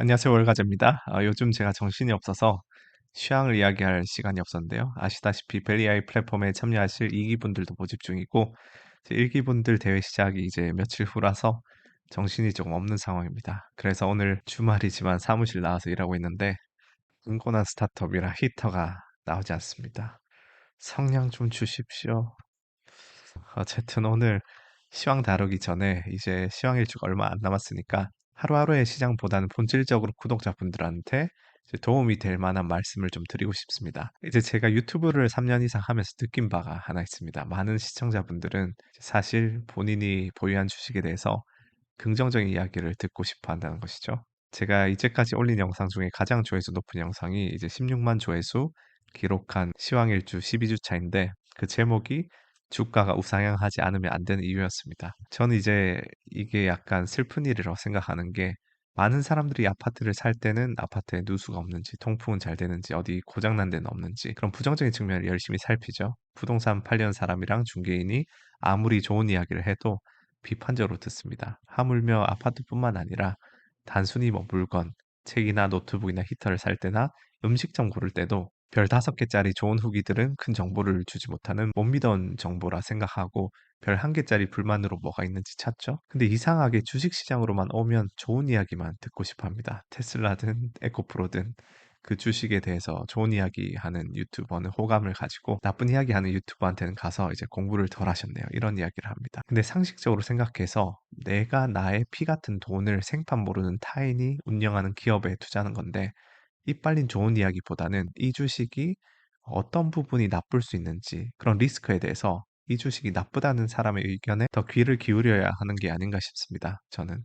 안녕하세요. 월가제입니다. 아, 요즘 제가 정신이 없어서 취향을 이야기할 시간이 없었는데요. 아시다시피 벨리아이 플랫폼에 참여하실 2기분들도 모집 중이고 1기분들 대회 시작이 이제 며칠 후라서 정신이 조금 없는 상황입니다. 그래서 오늘 주말이지만 사무실 나와서 일하고 있는데 인고난 스타트업이라 히터가 나오지 않습니다. 성냥 좀 주십시오. 어쨌든 오늘 시황 다루기 전에 이제 시황 일주가 얼마 안 남았으니까 하루하루의 시장보다는 본질적으로 구독자분들한테 이제 도움이 될 만한 말씀을 좀 드리고 싶습니다. 이제 제가 유튜브를 3년 이상 하면서 느낀 바가 하나 있습니다. 많은 시청자분들은 사실 본인이 보유한 주식에 대해서 긍정적인 이야기를 듣고 싶어 한다는 것이죠. 제가 이제까지 올린 영상 중에 가장 조회수 높은 영상이 이제 16만 조회수 기록한 시황일주 12주 차인데 그 제목이 주가가 우상향하지 않으면 안 되는 이유였습니다. 저는 이제 이게 약간 슬픈 일이라고 생각하는 게 많은 사람들이 아파트를 살 때는 아파트에 누수가 없는지, 통풍은 잘 되는지, 어디 고장난 데는 없는지 그런 부정적인 측면을 열심히 살피죠. 부동산 팔려는 사람이랑 중개인이 아무리 좋은 이야기를 해도 비판적으로 듣습니다. 하물며 아파트뿐만 아니라 단순히 뭐 물건, 책이나 노트북이나 히터를 살 때나 음식점 고를 때도 별 다섯 개짜리 좋은 후기들은 큰 정보를 주지 못하는 못 믿은 정보라 생각하고 별 한 개짜리 불만으로 뭐가 있는지 찾죠. 근데 이상하게 주식시장으로만 오면 좋은 이야기만 듣고 싶어 합니다. 테슬라든 에코프로든 그 주식에 대해서 좋은 이야기 하는 유튜버는 호감을 가지고 나쁜 이야기 하는 유튜버한테는 가서 이제 공부를 덜 하셨네요. 이런 이야기를 합니다. 근데 상식적으로 생각해서 내가 나의 피 같은 돈을 생판 모르는 타인이 운영하는 기업에 투자하는 건데 이빨린 좋은 이야기보다는 이 주식이 어떤 부분이 나쁠 수 있는지 그런 리스크에 대해서 이 주식이 나쁘다는 사람의 의견에 더 귀를 기울여야 하는 게 아닌가 싶습니다. 저는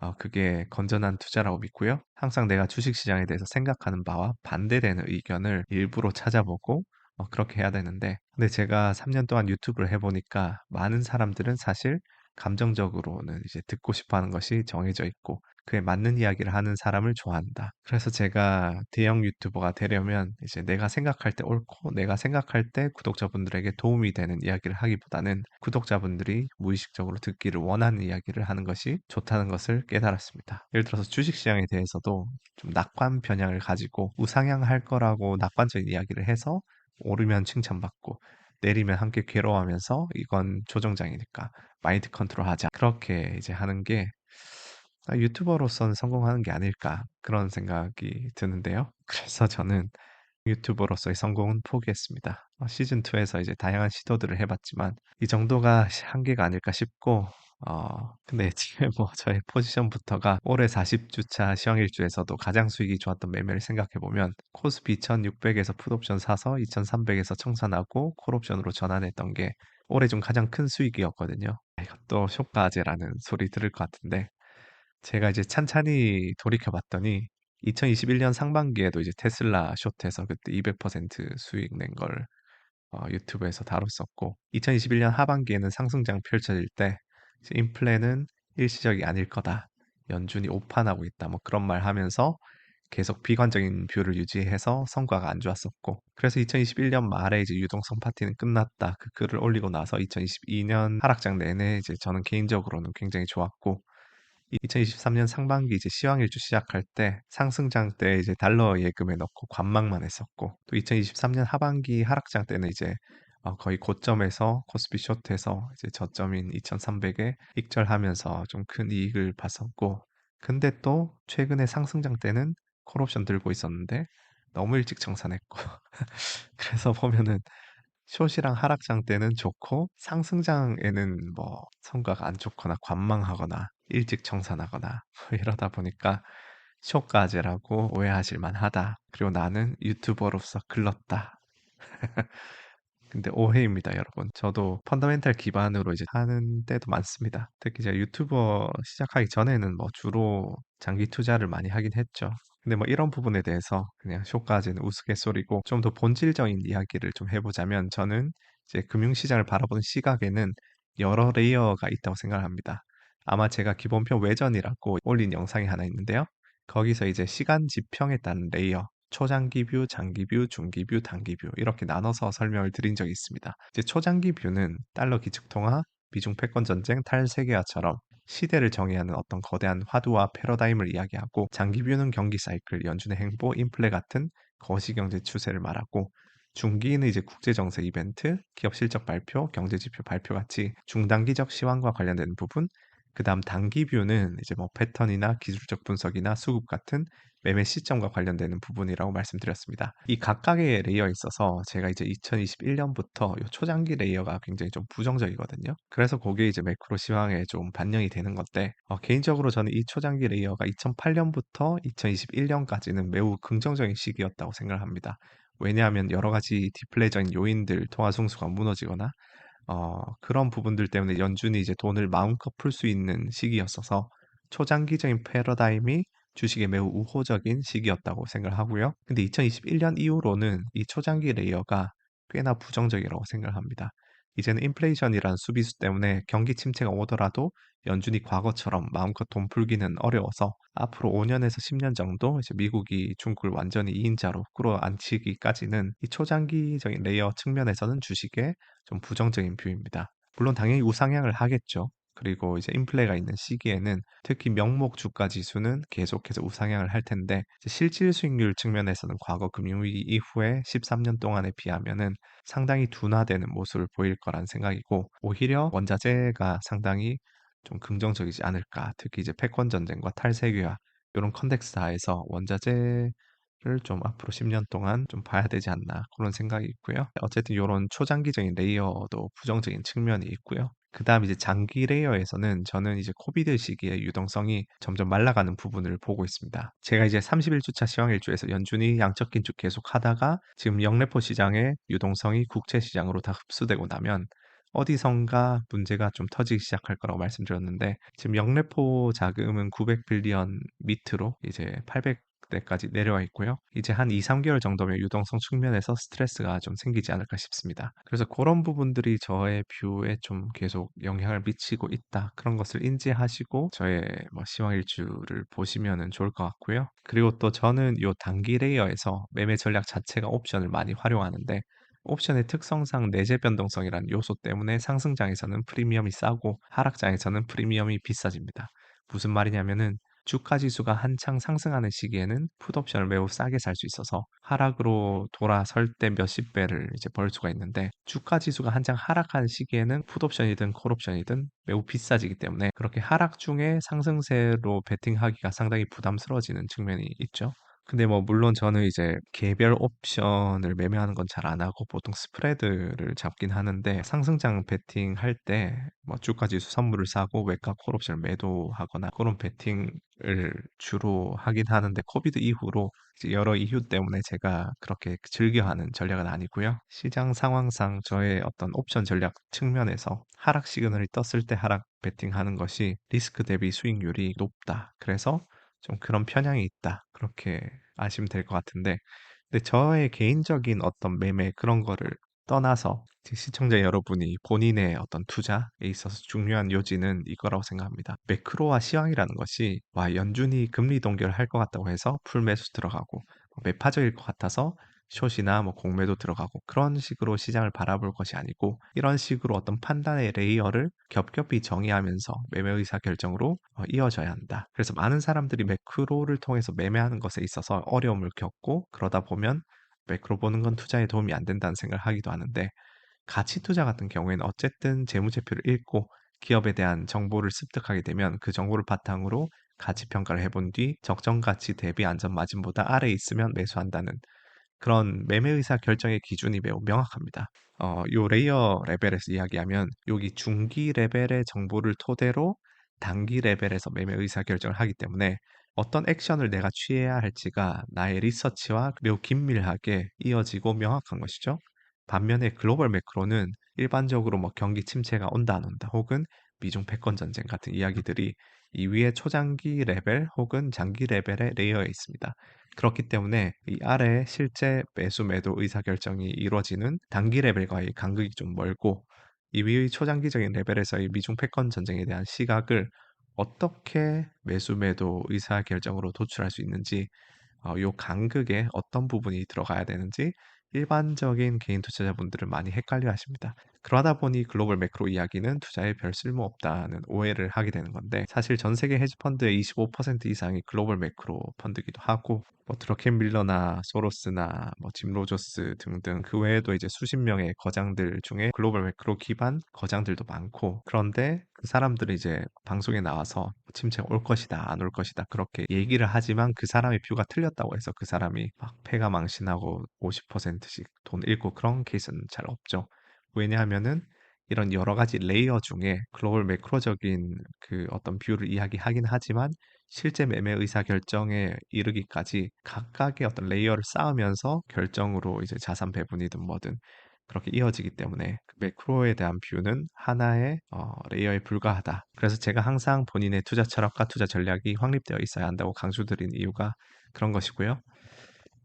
어, 그게 건전한 투자라고 믿고요. 항상 내가 주식 시장에 대해서 생각하는 바와 반대되는 의견을 일부러 찾아보고 어, 그렇게 해야 되는데 근데 제가 3년 동안 유튜브를 해보니까 많은 사람들은 사실 감정적으로는 이제 듣고 싶어 하는 것이 정해져 있고 그에 맞는 이야기를 하는 사람을 좋아한다. 그래서 제가 대형 유튜버가 되려면 이제 내가 생각할 때 옳고 내가 생각할 때 구독자분들에게 도움이 되는 이야기를 하기보다는 구독자분들이 무의식적으로 듣기를 원하는 이야기를 하는 것이 좋다는 것을 깨달았습니다. 예를 들어서 주식시장에 대해서도 좀 낙관 편향을 가지고 우상향할 거라고 낙관적인 이야기를 해서 오르면 칭찬받고 내리면 함께 괴로워하면서 이건 조정장이니까 마인드 컨트롤 하자. 그렇게 이제 하는 게 아, 유튜버로서는 성공하는 게 아닐까 그런 생각이 드는데요. 그래서 저는 유튜버로서의 성공은 포기했습니다. 어, 시즌 2에서 이제 다양한 시도들을 해봤지만 이 정도가 한계가 아닐까 싶고 어, 근데 지금 뭐 저의 포지션부터가 올해 40주차 시황일주에서도 가장 수익이 좋았던 매매를 생각해보면 코스피 2600에서 풋옵션 사서 2300에서 청산하고 콜옵션으로 전환했던 게 올해 좀 가장 큰 수익이었거든요. 이것도 쇼가제라는 소리 들을 것 같은데 제가 이제 찬찬히 돌이켜 봤더니 2021 년 상반기에도 이제 테슬라 숏에서 그때 200% 수익 낸 걸 어, 유튜브에서 다뤘었고 2021 년 하반기에는 상승장 펼쳐질 때 인플레는 일시적이 아닐 거다. 연준이 오판하고 있다. 뭐 그런 말 하면서 계속 비관적인 뷰를 유지해서 성과가 안 좋았었고 그래서 2021 년 말에 이제 유동성 파티는 끝났다. 그 글을 올리고 나서 2022 년 하락장 내내 이제 저는 개인적으로는 굉장히 좋았고 2023년 상반기 이제 시황일주 시작할 때 상승장 때 이제 달러 예금에 넣고 관망만 했었고 또 2023년 하반기 하락장 때는 이제 어, 거의 고점에서 코스피 숏에서 이제 저점인 2300에 익절하면서 좀 큰 이익을 봤었고 근데 또 최근에 상승장 때는 콜옵션 들고 있었는데 너무 일찍 정산했고. 그래서 보면은 숏이랑 하락장 때는 좋고 상승장에는 뭐 성과가 안 좋거나 관망하거나 일찍 정산하거나 이러다 보니까 숏가제라고 오해하실 만하다. 그리고 나는 유튜버로서 글렀다. 근데 오해입니다, 여러분. 저도 펀더멘탈 기반으로 이제 하는 때도 많습니다. 특히 제가 유튜버 시작하기 전에는 뭐 주로 장기 투자를 많이 하긴 했죠. 근데 뭐 이런 부분에 대해서 그냥 쇼까지는 우스갯소리고 좀 더 본질적인 이야기를 좀 해보자면 저는 이제 금융시장을 바라보는 시각에는 여러 레이어가 있다고 생각합니다. 아마 제가 기본편 외전이라고 올린 영상이 하나 있는데요. 거기서 이제 시간 지평에 따른 레이어, 초장기 뷰, 장기 뷰, 중기 뷰, 단기 뷰 이렇게 나눠서 설명을 드린 적이 있습니다. 이제 초장기 뷰는 달러 기축통화, 미중 패권 전쟁, 탈세계화처럼 시대를 정의하는 어떤 거대한 화두와 패러다임을 이야기하고 장기 뷰는 경기 사이클, 연준의 행보, 인플레 같은 거시경제 추세를 말하고 중기는 이제 국제 정세 이벤트, 기업 실적 발표, 경제 지표 발표 같이 중단기적 시황과 관련된 부분, 그다음 단기 뷰는 이제 뭐 패턴이나 기술적 분석이나 수급 같은 매매 시점과 관련되는 부분이라고 말씀드렸습니다. 이 각각의 레이어에 있어서 제가 이제 2021년부터 요 초장기 레이어가 굉장히 좀 부정적이거든요. 그래서 그게 이제 매크로 시황에 좀 반영이 되는 건데 어, 개인적으로 저는 이 초장기 레이어가 2008년부터 2021년까지는 매우 긍정적인 시기였다고 생각을 합니다. 왜냐하면 여러 가지 디플레이적인 요인들, 통화 승수가 무너지거나 어, 그런 부분들 때문에 연준이 이제 돈을 마음껏 풀 수 있는 시기였어서 초장기적인 패러다임이 주식에 매우 우호적인 시기였다고 생각을 하고요. 근데 2021년 이후로는 이 초장기 레이어가 꽤나 부정적이라고 생각을 합니다. 이제는 인플레이션이란 수비수 때문에 경기 침체가 오더라도 연준이 과거처럼 마음껏 돈 풀기는 어려워서 앞으로 5년에서 10년 정도 이제 미국이 중국을 완전히 2인자로 끌어안치기까지는 이 초장기적인 레이어 측면에서는 주식에 좀 부정적인 뷰입니다. 물론 당연히 우상향을 하겠죠. 그리고 이제 인플레가 있는 시기에는 특히 명목 주가 지수는 계속해서 우상향을 할 텐데 실질 수익률 측면에서는 과거 금융위기 이후에 13년 동안에 비하면은 상당히 둔화되는 모습을 보일 거란 생각이고 오히려 원자재가 상당히 좀 긍정적이지 않을까. 특히 이제 패권 전쟁과 탈세계화 이런 컨텍스트 하에서 원자재 를좀 앞으로 10년 동안 좀 봐야 되지 않나 그런 생각이 있고요. 어쨌든 이런 초장기적인 레이어도 부정적인 측면이 있고요. 그다음 이제 장기 레이어에서는 저는 이제 코비드 시기의 유동성이 점점 말라가는 부분을 보고 있습니다. 제가 이제 31주차 시황일주에서 연준이 양적 긴축 계속 하다가 지금 영래포 시장의 유동성이 국채 시장으로 다 흡수되고 나면 어디선가 문제가 좀 터지기 시작할 거라고 말씀드렸는데 지금 영래포 자금은 900빌리언 밑으로 이제 800 대까지 내려와 있고요. 이제 한 2, 3개월 정도면 유동성 측면에서 스트레스가 좀 생기지 않을까 싶습니다. 그래서 그런 부분들이 저의 뷰에 좀 계속 영향을 미치고 있다. 그런 것을 인지하시고 저의 뭐 시황일주를 보시면 좋을 것 같고요. 그리고 또 저는 이 단기 레이어에서 매매 전략 자체가 옵션을 많이 활용하는데 옵션의 특성상 내재 변동성이라는 요소 때문에 상승장에서는 프리미엄이 싸고 하락장에서는 프리미엄이 비싸집니다. 무슨 말이냐면은 주가 지수가 한창 상승하는 시기에는 풋옵션을 매우 싸게 살 수 있어서 하락으로 돌아설 때 몇십 배를 이제 벌 수가 있는데 주가 지수가 한창 하락하는 시기에는 풋옵션이든 콜옵션이든 매우 비싸지기 때문에 그렇게 하락 중에 상승세로 베팅하기가 상당히 부담스러워지는 측면이 있죠. 근데 뭐 물론 저는 이제 개별 옵션을 매매하는 건 잘 안 하고 보통 스프레드를 잡긴 하는데 상승장 베팅할 때 뭐 주가 지수 선물을 사고 외과 콜 옵션을 매도하거나 그런 베팅을 주로 하긴 하는데 코비드 이후로 이제 여러 이유 때문에 제가 그렇게 즐겨 하는 전략은 아니고요. 시장 상황상 저의 어떤 옵션 전략 측면에서 하락 시그널이 떴을 때 하락 베팅하는 것이 리스크 대비 수익률이 높다. 그래서 좀 그런 편향이 있다. 그렇게 아시면 될 것 같은데 근데 저의 개인적인 어떤 매매 그런 거를 떠나서 시청자 여러분이 본인의 어떤 투자에 있어서 중요한 요지는 이거라고 생각합니다. 매크로와 시황이라는 것이 와 연준이 금리 동결할 것 같다고 해서 풀매수 들어가고 뭐 매파적일 것 같아서 숏이나 뭐 공매도 들어가고 그런 식으로 시장을 바라볼 것이 아니고 이런 식으로 어떤 판단의 레이어를 겹겹이 정의하면서 매매 의사 결정으로 어, 이어져야 한다. 그래서 많은 사람들이 매크로를 통해서 매매하는 것에 있어서 어려움을 겪고 그러다 보면 매크로 보는 건 투자에 도움이 안 된다는 생각을 하기도 하는데 가치 투자 같은 경우에는 어쨌든 재무제표를 읽고 기업에 대한 정보를 습득하게 되면 그 정보를 바탕으로 가치 평가를 해본 뒤 적정 가치 대비 안전 마진보다 아래에 있으면 매수한다는 그런 매매 의사 결정의 기준이 매우 명확합니다. 어, 요 레이어 레벨에서 이야기하면 여기 중기 레벨의 정보를 토대로 단기 레벨에서 매매 의사 결정을 하기 때문에 어떤 액션을 내가 취해야 할지가 나의 리서치와 매우 긴밀하게 이어지고 명확한 것이죠. 반면에 글로벌 매크로는 일반적으로 뭐 경기 침체가 온다 안 온다 혹은 미중 패권 전쟁 같은 이야기들이 이 위에 초장기 레벨 혹은 장기 레벨의 레이어에 있습니다. 그렇기 때문에 이 아래 실제 매수 매도 의사 결정이 이루어지는 단기 레벨과의 간극이 좀 멀고 이 위의 초장기적인 레벨에서의 미중 패권 전쟁에 대한 시각을 어떻게 매수 매도 의사 결정으로 도출할 수 있는지 어, 요 간극에 어떤 부분이 들어가야 되는지 일반적인 개인 투자자분들은 많이 헷갈려 하십니다. 그러다 보니 글로벌 매크로 이야기는 투자에 별 쓸모 없다는 오해를 하게 되는 건데 사실 전 세계 헤지 펀드의 25% 이상이 글로벌 매크로 펀드기도 하고 뭐 드러켄 밀러나 소로스나 뭐 짐 로저스 등등 그 외에도 이제 수십 명의 거장들 중에 글로벌 매크로 기반 거장들도 많고 그런데 그 사람들이 이제 방송에 나와서 침체가 올 것이다 안 올 것이다 그렇게 얘기를 하지만 그 사람의 뷰가 틀렸다고 해서 그 사람이 막 패가 망신하고 50%씩 돈 잃고 그런 케이스는 잘 없죠. 왜냐하면은 이런 여러 가지 레이어 중에 글로벌 매크로적인 그 어떤 뷰를 이야기하긴 하지만 실제 매매 의사 결정에 이르기까지 각각의 어떤 레이어를 쌓으면서 결정으로 이제 자산 배분이든 뭐든 그렇게 이어지기 때문에 그 매크로에 대한 뷰는 하나의 어, 레이어에 불과하다. 그래서 제가 항상 본인의 투자 철학과 투자 전략이 확립되어 있어야 한다고 강조드린 이유가 그런 것이고요.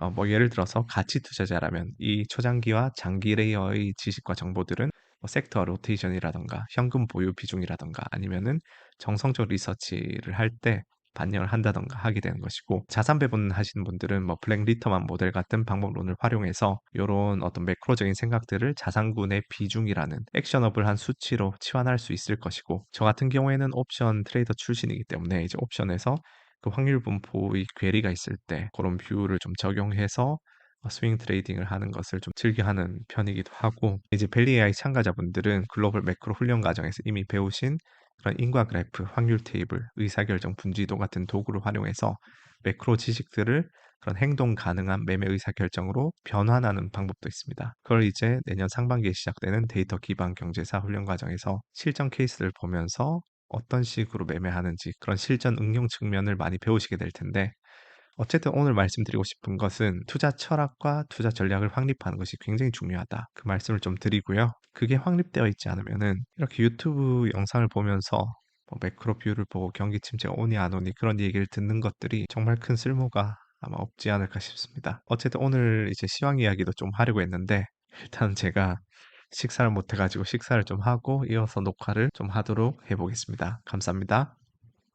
어, 뭐 예를 들어서 가치 투자자라면 이 초장기와 장기 레이어의 지식과 정보들은 뭐 섹터 로테이션이라던가 현금 보유 비중이라던가 아니면은 정성적 리서치를 할 때 반영을 한다던가 하게 되는 것이고 자산 배분 하시는 분들은 뭐 블랙 리터만 모델 같은 방법론을 활용해서 이런 어떤 매크로적인 생각들을 자산군의 비중이라는 액션업을 한 수치로 치환할 수 있을 것이고 저 같은 경우에는 옵션 트레이더 출신이기 때문에 이제 옵션에서 그 확률 분포의 괴리가 있을 때 그런 뷰를 좀 적용해서 어, 스윙 트레이딩을 하는 것을 좀 즐겨 하는 편이기도 하고 이제 벨리 AI 참가자분들은 글로벌 매크로 훈련 과정에서 이미 배우신 그런 인과 그래프, 확률 테이블, 의사결정 분지도 같은 도구를 활용해서 매크로 지식들을 그런 행동 가능한 매매 의사결정으로 변환하는 방법도 있습니다. 그걸 이제 내년 상반기에 시작되는 데이터 기반 경제사 훈련 과정에서 실전 케이스를 보면서 어떤 식으로 매매하는지 그런 실전 응용 측면을 많이 배우시게 될 텐데 어쨌든 오늘 말씀드리고 싶은 것은 투자 철학과 투자 전략을 확립하는 것이 굉장히 중요하다. 그 말씀을 좀 드리고요. 그게 확립되어 있지 않으면은 이렇게 유튜브 영상을 보면서 뭐 매크로 뷰를 보고 경기 침체가 오니 안 오니 그런 얘기를 듣는 것들이 정말 큰 쓸모가 아마 없지 않을까 싶습니다. 어쨌든 오늘 이제 시황 이야기도 좀 하려고 했는데 일단 제가 식사를 못 해가지고 식사를 좀 하고 이어서 녹화를 좀 하도록 해보겠습니다. 감사합니다.